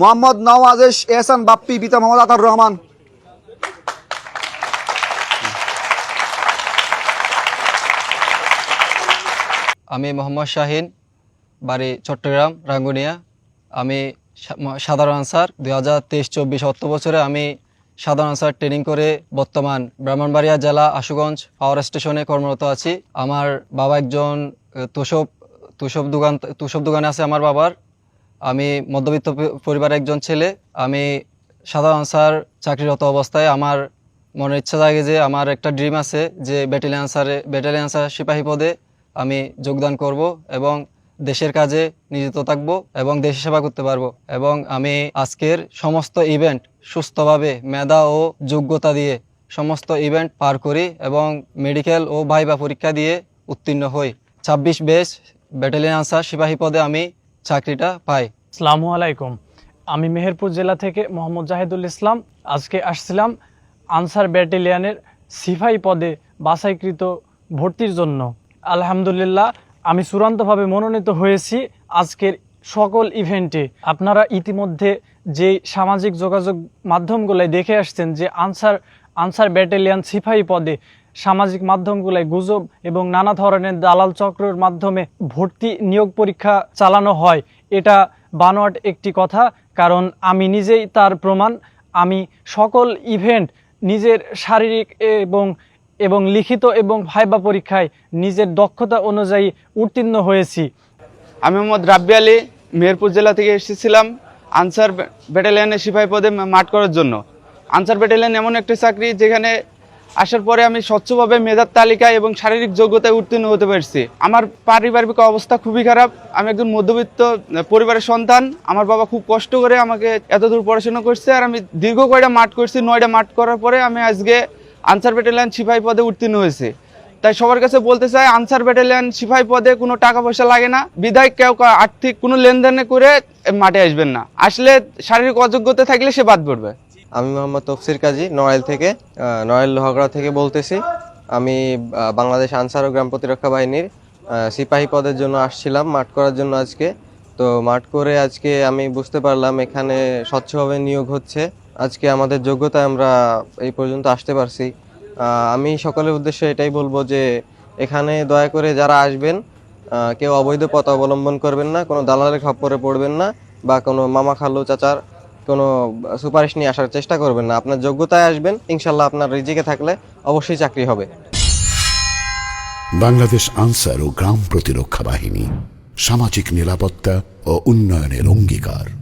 মোহাম্মদ নওয়াজেশ এহসান বাপ্পি, পিতা মোহাম্মদ আতার রহমান। আমি মোহাম্মদ শাহিন, বাড়ি চট্টগ্রাম, রাঙ্গুনিয়া। আমি সাধারণ আনসার। দুই হাজার তেইশ চব্বিশ অর্থ বছরে আমি সাধারণ আনসার ট্রেনিং করে বর্তমান ব্রাহ্মণবাড়িয়া জেলা আশুগঞ্জ পাওয়ার স্টেশনে কর্মরত আছি। আমার বাবা একজন তুষব তুষব দোকান, তুষব দোকানে আছে আমার বাবার। আমি মধ্যবিত্ত পরিবারের একজন ছেলে। আমি সাধারণ আনসার চাকরিরত অবস্থায় আমার মনের ইচ্ছা জাগে যে আমার একটা ড্রিম আছে যে ব্যাটালিয়ান আনসারে ব্যাটালিয়ান আনসার সিপাহী পদে আমি যোগদান করব এবং দেশের কাজে নিয়োজিত থাকব এবং দেশের সেবা করতে পারব। এবং আমি আজকের সমস্ত ইভেন্ট সুস্থভাবে মেধা ও যোগ্যতা দিয়ে সমস্ত ইভেন্ট পার করি এবং মেডিকেল ও ভাইবা পরীক্ষা দিয়ে উত্তীর্ণ হই। ছাব্বিশ বেশ ব্যাটালিয়ান আনসার সিপাহী পদে আমি চাকরিটা পাই আসসালামু আলাইকুম। আমি মেহেরপুর জেলা থেকে মোহাম্মদ জাহিদুল ইসলাম। আজকে আসছিলাম আনসার ব্যাটালিয়ানের সিফাই পদে বাছাইকৃত ভর্তির জন্য। আলহামদুলিল্লাহ, আমি চূড়ান্তভাবে মনোনীত হয়েছি আজকের সকল ইভেন্টে। আপনারা ইতিমধ্যে যে সামাজিক যোগাযোগ মাধ্যমগুলোয় দেখে আসছেন যে আনসার আনসার ব্যাটালিয়ান সিফাই পদে সামাজিক মাধ্যমগুলোয় গুজব এবং নানা ধরনের দালাল চক্রের মাধ্যমে ভর্তি নিয়োগ পরীক্ষা চালানো হয়। এটা বানোয়াট একটি কথা, কারণ আমি নিজেই তার প্রমাণ। আমি সকল ইভেন্ট নিজের শারীরিক এবং এবং লিখিত এবং ভাইবা পরীক্ষায় নিজের দক্ষতা অনুযায়ী উত্তীর্ণ হয়েছি। আমি মোহাম্মদ রাব্বি আলী, মেহেরপুর জেলা থেকে এসেছিলাম আনসার ব্য- ব্যাটালিয়নের সিপাহী পদে মাঠ করার জন্য। আনসার ব্যাটালিয়ান এমন একটি চাকরি যেখানে আসার পরে আমি স্বচ্ছভাবে মেধার তালিকা এবং শারীরিক যোগ্যতায় উত্তীর্ণ হতে পারছি। আমার পারিবারিক অবস্থা খুবই খারাপ। আমি একজন মধ্যবিত্ত, পরিবারের সন্তান। আমার বাবা খুব কষ্ট করে আমাকে এতদূর পড়াশোনা করছে আর আমি দীর্ঘ কয়টা মাঠ করছি, নয়টা মাঠ করার পরে আমি আজকে আনসার ব্যাটালিয়ন সিপাহী পদে উত্তীর্ণ হয়েছি। তাই সবার কাছে বলতে চাই, আনসার ব্যাটালিয়ন সিপাহী পদে কোনো টাকা পয়সা লাগে না। বিদায় কেউ আর্থিক কোনো লেনদেনে করে মাঠে আসবেন না। আসলে শারীরিক অযোগ্যতা থাকলে সে বাদ পড়বে। আমি মোহাম্মদ তফসির কাজী নড়াইল থেকে নড়াইল লোহাগড়া থেকে বলতেছি। আমি বাংলাদেশ আনসার ও গ্রাম প্রতিরক্ষা বাহিনীর সিপাহী পদের জন্য আসছিলাম, মাঠ করার জন্য আজকে। তো মাঠ করে আজকে আমি বুঝতে পারলাম এখানে স্বচ্ছভাবে নিয়োগ হচ্ছে। আজকে আমাদের যোগ্যতায় আমরা এই পর্যন্ত আসতে পারছি। আমি সকলের উদ্দেশ্যে এটাই বলব যে, এখানে দয়া করে যারা আসবেন কেউ অবৈধ পথ অবলম্বন করবেন না, কোনো দালালের খপ্পরে পড়বেন না, বা কোনো মামা খালু চাচার কোনো সুপারিশ নিয়ে আসার চেষ্টা করবেন না। আপনার যোগ্যতায় আসবেন, ইনশাল্লাহ আপনার রিজিকে থাকলে অবশ্যই চাকরি হবে। বাংলাদেশ আনসার ও গ্রাম প্রতিরক্ষা বাহিনী সামাজিক নিরাপত্তা ও উন্নয়নের অঙ্গীকার।